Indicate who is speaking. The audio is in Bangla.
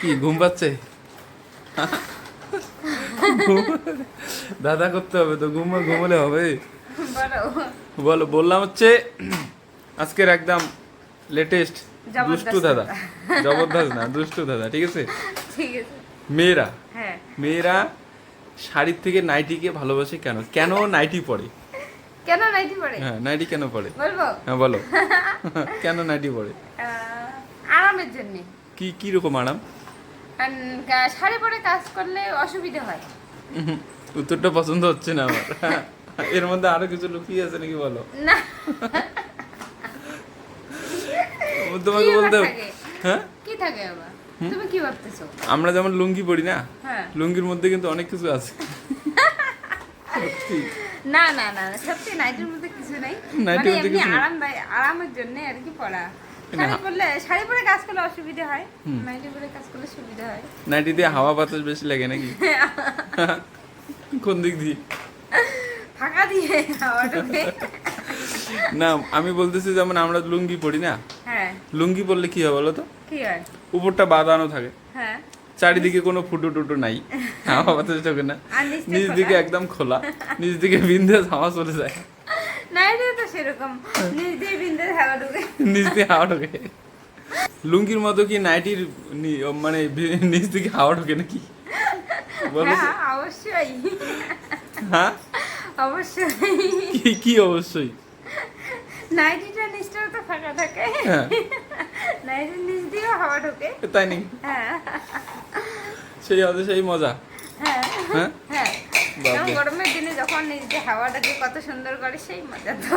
Speaker 1: কি ঘুম পাচ্ছে? দাদা করতে হবে তো ঘুম ঘুমলে হবে।
Speaker 2: বলো
Speaker 1: বলো বললাম হচ্ছে আজকের একদম লেটেস্ট দুষ্টু দাদা। জবরদস্ত না দুষ্টু দাদা ঠিক আছে? মেয়েরা।
Speaker 2: হ্যাঁ।
Speaker 1: মেয়েরা শাড়ির থেকে নাইটিকে ভালোবাসে কেন? কেন নাইটি পরে?
Speaker 2: কেন নাইটি পরে?
Speaker 1: হ্যাঁ নাইটি কেন পরে?
Speaker 2: বলব?
Speaker 1: হ্যাঁ বলো। কেন নাইটি পরে?
Speaker 2: আরামের জন্য।
Speaker 1: কি কি রকম আরাম
Speaker 2: শাড়ি পরে কাজ করলে অসুবিধা হয়।
Speaker 1: উত্তরটা পছন্দ হচ্ছে না আমার। এর মধ্যে আরও কিছু লুকিয়ে আছে নাকি বলো?
Speaker 2: না।
Speaker 1: তোমাকে বলতে? হ্যাঁ?
Speaker 2: কি থাকে আবার? তুমি কি ভাবতেছো?
Speaker 1: আমরা যেমন লুঙ্গি পরি না
Speaker 2: হ্যাঁ।
Speaker 1: লুঙ্গির মধ্যে কিন্তু অনেক কিছু আছে।
Speaker 2: না না না সত্যি নাইটির মধ্যে কিছু নাই। মানে এমনি
Speaker 1: কিছু
Speaker 2: আরামের জন্য আর কি পড়া। শাড়ি পরে কাজ করলে অসুবিধা হয়। নাইটি পরে কাজ করলে সুবিধা হয়।
Speaker 1: নাইটি দিয়ে হাওয়া বাতাস বেশি লাগে নাকি? কোন দিক দিয়ে?
Speaker 2: ফাঁকা দিয়ে হাওয়া ঢোকে
Speaker 1: না আমি বলতেছি যেমন আমরা লুঙ্গি পরি না?
Speaker 2: হ্যাঁ।
Speaker 1: লুঙ্গি পরলে কি হবে বলো তো
Speaker 2: কি হয়?
Speaker 1: উপরটা বাঁধানো থাকে।
Speaker 2: হ্যাঁ।
Speaker 1: চারিদিকে কোনো ফুটো টুটো নাই। হাওয়া বাতাস ঢোকে না। নিচ দিকে একদম খোলা। নিচ দিকে বিন্দে হাওয়া চলে যায়।
Speaker 2: তো সেরকম। নিজ দিয়ে বিন্দু হাওয়া ঢোকে।
Speaker 1: দিয়ে হাওয়া ঢোকে। লুঙ্গির মতো কি নাইটির মানে নিচ দিকে হাওয়া ঢোকে নাকি?
Speaker 2: হ্যাঁ অবশ্যই।
Speaker 1: হ্যাঁ?
Speaker 2: অবশ্যই।
Speaker 1: কি কি অবশ্যই?
Speaker 2: নাইটিটা তো ফাঁকা থাকে।
Speaker 1: হ্যাঁ।
Speaker 2: নাইটির নিচ দিয়েও হাওয়া ঢোকে।
Speaker 1: তাই
Speaker 2: হ্যাঁ।
Speaker 1: সেই সেই মজা।
Speaker 2: হ্যাঁ?
Speaker 1: হ্যাঁ।
Speaker 2: গরমের দিনে যখন নিজে হাওয়াটাকে কত সুন্দর করে সেই মজা তো।